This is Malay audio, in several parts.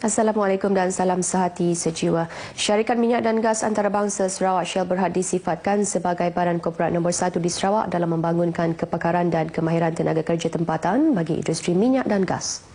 Assalamualaikum dan salam sehati sejiwa. Syarikat Minyak dan Gas Antarabangsa Sarawak Shell Berhad disifatkan sebagai badan korporat nombor satu di Sarawak dalam membangunkan kepakaran dan kemahiran tenaga kerja tempatan bagi industri minyak dan gas.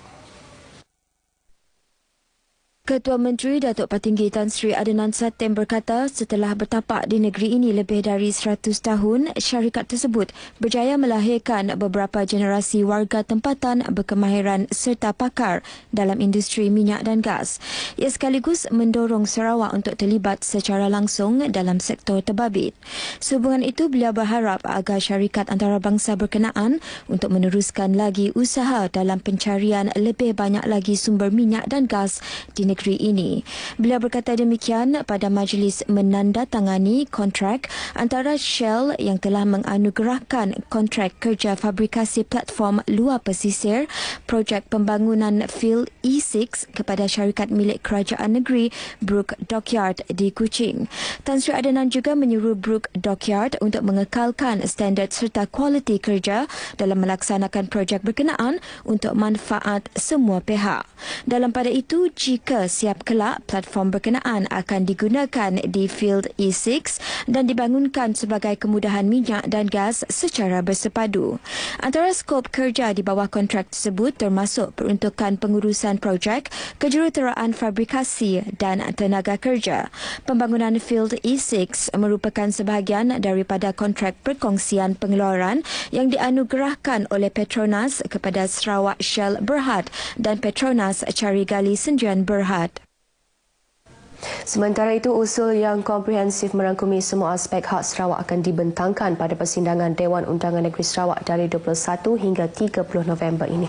Ketua Menteri Datuk Patinggi Tan Sri Adenan Satem berkata setelah bertapak di negeri ini lebih dari 100 tahun, syarikat tersebut berjaya melahirkan beberapa generasi warga tempatan berkemahiran serta pakar dalam industri minyak dan gas. Ia sekaligus mendorong Sarawak untuk terlibat secara langsung dalam sektor terbabit. Sehubungan itu, beliau berharap agar syarikat antarabangsa berkenaan untuk meneruskan lagi usaha dalam pencarian lebih banyak lagi sumber minyak dan gas di negeri negeri ini. Beliau berkata demikian pada majlis menandatangani kontrak antara Shell yang telah menganugerahkan kontrak kerja fabrikasi platform luar pesisir projek pembangunan field E6 kepada syarikat milik kerajaan negeri Brook Dockyard di Kuching. Tan Sri Adenan juga menyuruh Brook Dockyard untuk mengekalkan standard serta kualiti kerja dalam melaksanakan projek berkenaan untuk manfaat semua pihak. Dalam pada itu, jika siap kelak platform berkenaan akan digunakan di field E6 dan dibangunkan sebagai kemudahan minyak dan gas secara bersepadu. Antara skop kerja di bawah kontrak tersebut termasuk peruntukan pengurusan projek, kejuruteraan fabrikasi dan tenaga kerja. Pembangunan field E6 merupakan sebahagian daripada kontrak perkongsian pengeluaran yang dianugerahkan oleh Petronas kepada Sarawak Shell Berhad dan Petronas Cari Gali Sendirian Berhad. Sementara itu, usul yang komprehensif merangkumi semua aspek hak Sarawak akan dibentangkan pada persidangan Dewan Undangan Negeri Sarawak dari 21 hingga 30 November ini.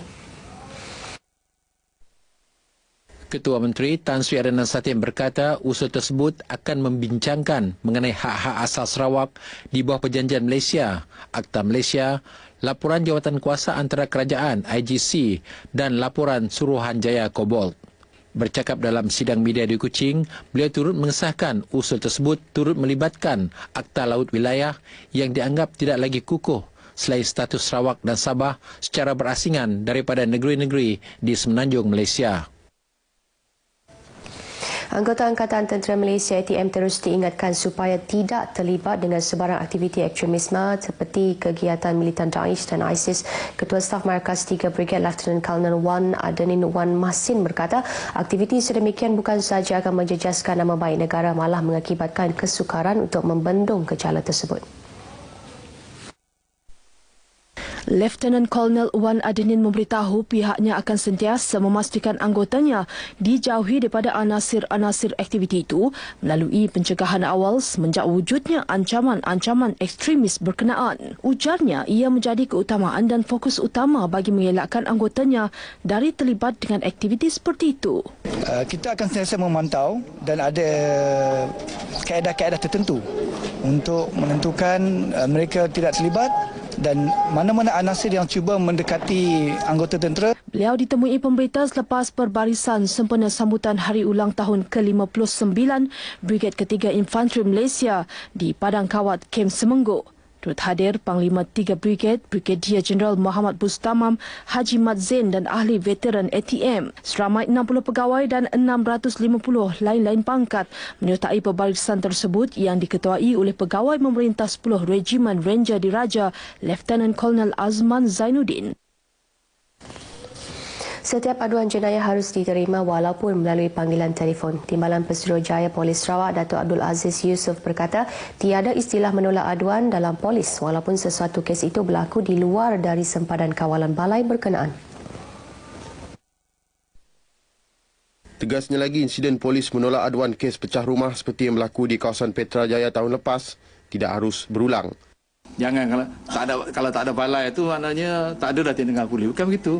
Ketua Menteri Tan Sri Adnan Satin berkata usul tersebut akan membincangkan mengenai hak-hak asal Sarawak di bawah perjanjian Malaysia, Akta Malaysia, laporan jawatan kuasa antara kerajaan IGC dan laporan Suruhanjaya Kobolt. Bercakap dalam sidang media di Kuching, beliau turut mengesahkan usul tersebut turut melibatkan Akta Laut Wilayah yang dianggap tidak lagi kukuh selain status Sarawak dan Sabah secara berasingan daripada negeri-negeri di semenanjung Malaysia. Anggota Angkatan Tentera Malaysia ATM terus diingatkan supaya tidak terlibat dengan sebarang aktiviti ekstremisme seperti kegiatan militan Daesh dan ISIS. Ketua Staf Markas 3 Brigade Lieutenant Colonel Wan Adenin Wan Masin berkata, aktiviti sedemikian bukan sahaja akan menjejaskan nama baik negara malah mengakibatkan kesukaran untuk membendung gejala tersebut. Lieutenant Colonel Wan Adenin memberitahu pihaknya akan sentiasa memastikan anggotanya dijauhi daripada anasir-anasir aktiviti itu melalui pencegahan awal semenjak wujudnya ancaman-ancaman ekstremis berkenaan. Ujarnya ia menjadi keutamaan dan fokus utama bagi mengelakkan anggotanya dari terlibat dengan aktiviti seperti itu. Uh, kita akan sentiasa memantau dan ada kaedah-kaedah tertentu untuk menentukan uh, mereka tidak terlibat dan mana-mana anasir yang cuba mendekati anggota tentera. Beliau ditemui pemberita selepas perbarisan sempena sambutan hari ulang tahun ke-59 Brigade Ketiga Infanteri Malaysia di Padang Kawat Kem Semengguk. Turut hadir Panglima 3 Brigade, Brigadier Jeneral Muhammad Bustamam, Haji Mat Zain dan ahli veteran ATM. Seramai 60 pegawai dan 650 lain-lain pangkat menyertai perbarisan tersebut yang diketuai oleh pegawai memerintah 10 Regimen Ranger Diraja, Lieutenant Colonel Azman Zainuddin. Setiap aduan jenayah harus diterima walaupun melalui panggilan telefon. Timbalan Pesuruhjaya Polis Sarawak Datuk Abdul Aziz Yusof berkata, tiada istilah menolak aduan dalam polis walaupun sesuatu kes itu berlaku di luar dari sempadan kawalan balai berkenaan. Tegasnya lagi insiden polis menolak aduan kes pecah rumah seperti yang berlaku di kawasan Petra Jaya tahun lepas tidak harus berulang. Jangan kalau tak ada kalau tak ada balai itu maknanya tak ada dah tindakan polis. Bukan begitu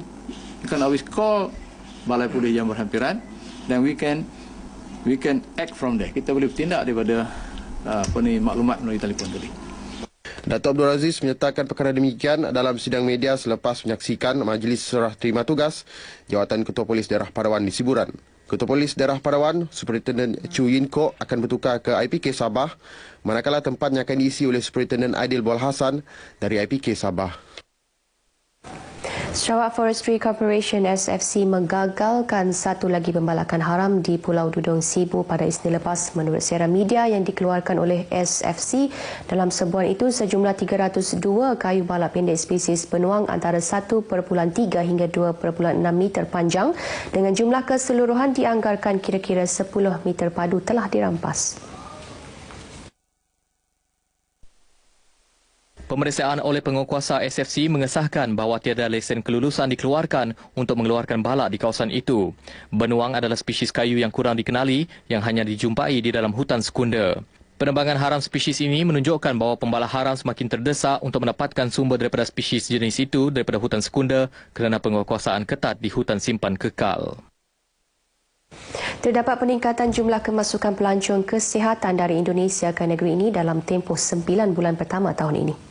you can always call balai polis yang berhampiran dan we can we can act from there kita boleh bertindak daripada uh, apa ni maklumat melalui telefon tadi Datuk Abdul Aziz menyatakan perkara demikian dalam sidang media selepas menyaksikan majlis serah terima tugas jawatan Ketua Polis Daerah Padawan di Siburan. Ketua Polis Daerah Padawan, Superintendent Chu Yin Ko akan bertukar ke IPK Sabah manakala tempatnya akan diisi oleh Superintendent Aidil Bol Hassan dari IPK Sabah. Sarawak Forestry Corporation SFC menggagalkan satu lagi pembalakan haram di Pulau Dudung Sibu pada Isnin lepas menurut siaran media yang dikeluarkan oleh SFC. Dalam sebuah itu, sejumlah 302 kayu balak pendek spesies benuang antara 1.3 hingga 2.6 meter panjang dengan jumlah keseluruhan dianggarkan kira-kira 10 meter padu telah dirampas. Pemeriksaan oleh pengukuasa SFC mengesahkan bahawa tiada lesen kelulusan dikeluarkan untuk mengeluarkan balak di kawasan itu. Benuang adalah spesies kayu yang kurang dikenali yang hanya dijumpai di dalam hutan sekunda. Penembangan haram spesies ini menunjukkan bahawa pembalak haram semakin terdesak untuk mendapatkan sumber daripada spesies jenis itu daripada hutan sekunda kerana pengukuasaan ketat di hutan simpan kekal. Terdapat peningkatan jumlah kemasukan pelancong kesihatan dari Indonesia ke negeri ini dalam tempoh 9 bulan pertama tahun ini.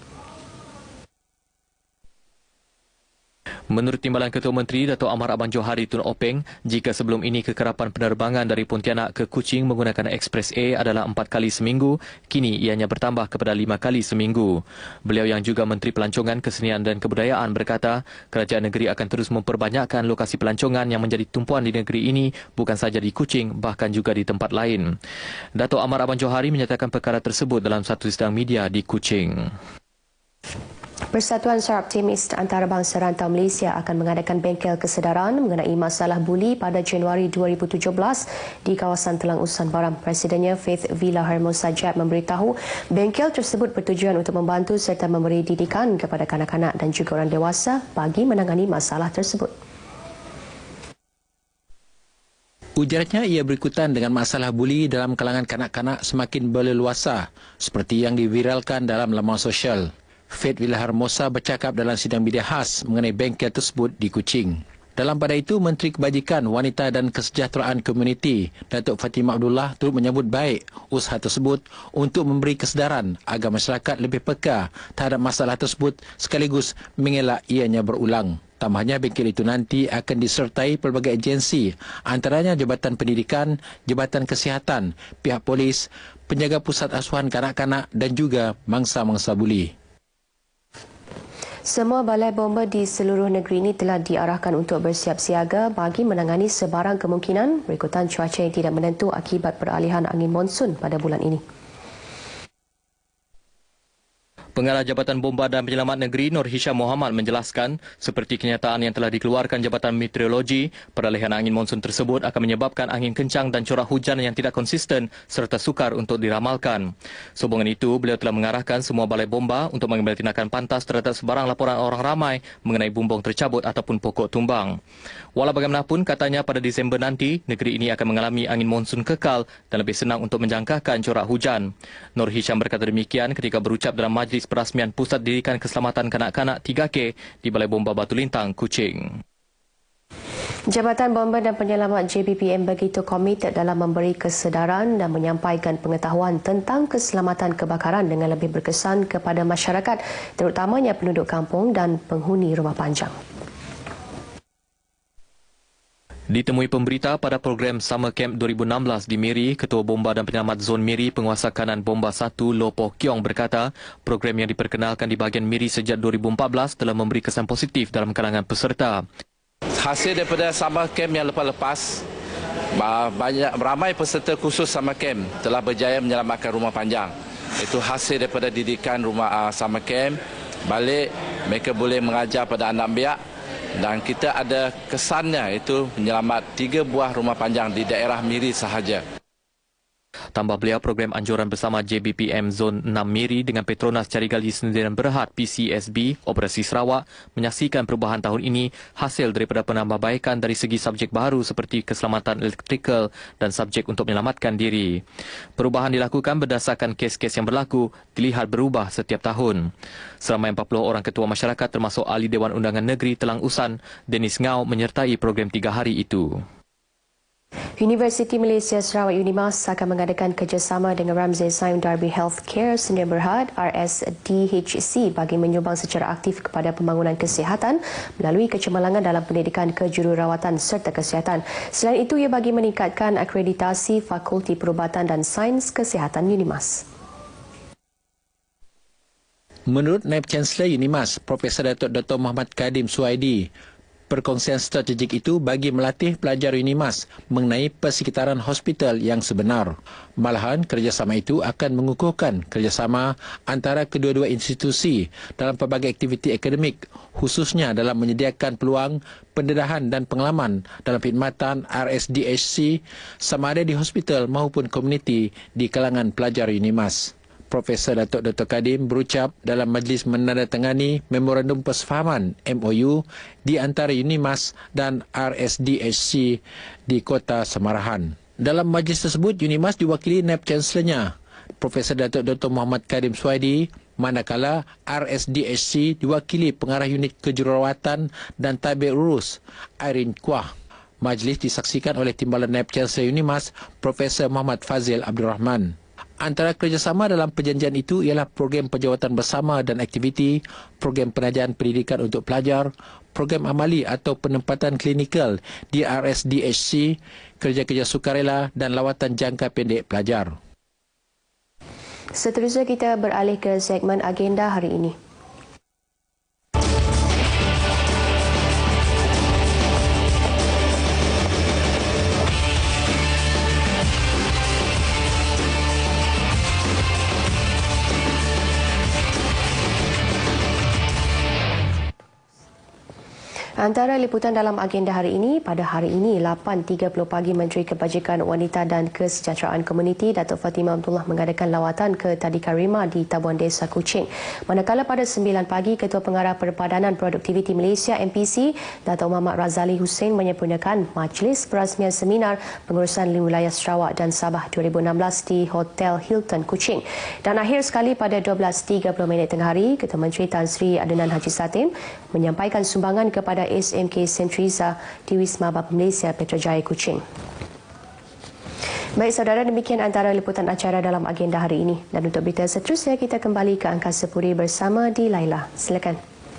Menurut Timbalan Ketua Menteri Datuk Amar Abang Johari Tun Openg, jika sebelum ini kekerapan penerbangan dari Pontianak ke Kuching menggunakan Express A adalah empat kali seminggu, kini ianya bertambah kepada lima kali seminggu. Beliau yang juga Menteri Pelancongan, Kesenian dan Kebudayaan berkata, kerajaan negeri akan terus memperbanyakkan lokasi pelancongan yang menjadi tumpuan di negeri ini bukan saja di Kuching, bahkan juga di tempat lain. Datuk Amar Abang Johari menyatakan perkara tersebut dalam satu sidang media di Kuching. Persatuan Sarap Timis Antarabangsa Rantau Malaysia akan mengadakan bengkel kesedaran mengenai masalah buli pada Januari 2017 di kawasan Telang Usan Baram. Presidennya Faith Villa Hermosa Jeb memberitahu bengkel tersebut bertujuan untuk membantu serta memberi didikan kepada kanak-kanak dan juga orang dewasa bagi menangani masalah tersebut. Ujarnya ia berikutan dengan masalah buli dalam kalangan kanak-kanak semakin berleluasa seperti yang diviralkan dalam laman sosial. Fed Villa Hermosa bercakap dalam sidang media khas mengenai bengkel tersebut di Kuching. Dalam pada itu, Menteri Kebajikan, Wanita dan Kesejahteraan Komuniti, Datuk Fatimah Abdullah turut menyambut baik usaha tersebut untuk memberi kesedaran agar masyarakat lebih peka terhadap masalah tersebut sekaligus mengelak ianya berulang. Tambahnya, bengkel itu nanti akan disertai pelbagai agensi antaranya Jabatan Pendidikan, Jabatan Kesihatan, pihak polis, penjaga pusat asuhan kanak-kanak dan juga mangsa-mangsa buli. Semua balai bomba di seluruh negeri ini telah diarahkan untuk bersiap siaga bagi menangani sebarang kemungkinan berikutan cuaca yang tidak menentu akibat peralihan angin monsun pada bulan ini. Pengarah Jabatan Bomba dan Penyelamat Negeri Nur Hisham Muhammad menjelaskan seperti kenyataan yang telah dikeluarkan Jabatan Meteorologi, peralihan angin monsun tersebut akan menyebabkan angin kencang dan curah hujan yang tidak konsisten serta sukar untuk diramalkan. Sehubungan itu, beliau telah mengarahkan semua balai bomba untuk mengambil tindakan pantas terhadap sebarang laporan orang ramai mengenai bumbung tercabut ataupun pokok tumbang. Walau bagaimanapun, katanya pada Disember nanti, negeri ini akan mengalami angin monsun kekal dan lebih senang untuk menjangkakan curah hujan. Nur Hisham berkata demikian ketika berucap dalam majlis perasmian Pusat Didikan Keselamatan Kanak-Kanak 3K di Balai Bomba Batu Lintang, Kuching. Jabatan Bomba dan Penyelamat JBPM begitu komited dalam memberi kesedaran dan menyampaikan pengetahuan tentang keselamatan kebakaran dengan lebih berkesan kepada masyarakat, terutamanya penduduk kampung dan penghuni rumah panjang. Ditemui pemberita pada program Summer Camp 2016 di Miri, Ketua Bomba dan Penyelamat Zon Miri Penguasa Kanan Bomba 1 Lopo Kiong berkata, program yang diperkenalkan di bahagian Miri sejak 2014 telah memberi kesan positif dalam kalangan peserta. Hasil daripada Summer Camp yang lepas-lepas, banyak ramai peserta khusus Summer Camp telah berjaya menyelamatkan rumah panjang. Itu hasil daripada didikan rumah uh, Summer Camp. Balik, mereka boleh mengajar pada anak biak dan kita ada kesannya itu menyelamat tiga buah rumah panjang di daerah Miri sahaja. Tambah beliau program anjuran bersama JBPM Zon 6 Miri dengan Petronas Carigali Sendirian Berhad PCSB Operasi Sarawak menyaksikan perubahan tahun ini hasil daripada penambahbaikan dari segi subjek baru seperti keselamatan elektrikal dan subjek untuk menyelamatkan diri. Perubahan dilakukan berdasarkan kes-kes yang berlaku dilihat berubah setiap tahun. Seramai 40 orang ketua masyarakat termasuk ahli Dewan Undangan Negeri Telang Usan, Denis Ngau menyertai program tiga hari itu. Universiti Malaysia Sarawak Unimas akan mengadakan kerjasama dengan Ramsey Sime Darby Healthcare Sdn Berhad RSDHC bagi menyumbang secara aktif kepada pembangunan kesihatan melalui kecemerlangan dalam pendidikan kejururawatan serta kesihatan. Selain itu, ia bagi meningkatkan akreditasi Fakulti Perubatan dan Sains Kesihatan Unimas. Menurut Naib Chancellor UNIMAS, Profesor Datuk Dr. Muhammad Kadim Suhaidi, perkongsian strategik itu bagi melatih pelajar UNIMAS mengenai persekitaran hospital yang sebenar. Malahan, kerjasama itu akan mengukuhkan kerjasama antara kedua-dua institusi dalam pelbagai aktiviti akademik, khususnya dalam menyediakan peluang pendedahan dan pengalaman dalam perkhidmatan RSDHC sama ada di hospital maupun komuniti di kalangan pelajar UNIMAS. Profesor Datuk Dr. Kadim berucap dalam majlis menandatangani Memorandum Persefahaman MOU di antara UNIMAS dan RSDHC di Kota Semarahan. Dalam majlis tersebut, UNIMAS diwakili Naib Chancellornya, Profesor Datuk Dr. Muhammad Kadim Suwaidi, manakala RSDHC diwakili Pengarah Unit Kejururawatan dan Tabir Urus, Irene Kuah. Majlis disaksikan oleh Timbalan Naib Chancellor UNIMAS, Profesor Muhammad Fazil Abdul Rahman. Antara kerjasama dalam perjanjian itu ialah program penjawatan bersama dan aktiviti, program penajaan pendidikan untuk pelajar, program amali atau penempatan klinikal di RSDHC, kerja-kerja sukarela dan lawatan jangka pendek pelajar. Seterusnya kita beralih ke segmen agenda hari ini. Antara liputan dalam agenda hari ini, pada hari ini 8.30 pagi Menteri Kebajikan Wanita dan Kesejahteraan Komuniti Datuk Fatimah Abdullah mengadakan lawatan ke Tadika Rima di Tabuan Desa Kuching. Manakala pada 9 pagi Ketua Pengarah Perpadanan Produktiviti Malaysia MPC Datuk Muhammad Razali Hussein menyempurnakan majlis perasmian seminar pengurusan wilayah Sarawak dan Sabah 2016 di Hotel Hilton Kuching. Dan akhir sekali pada 12.30 minit tengah hari, Ketua Menteri Tan Sri Adenan Haji Satim menyampaikan sumbangan kepada SMK Sentriza di Wisma Bapa Malaysia Petrojaya Kuching. Baik saudara, demikian antara liputan acara dalam agenda hari ini. Dan untuk berita seterusnya, kita kembali ke Angkasa Puri bersama di Laila. Silakan.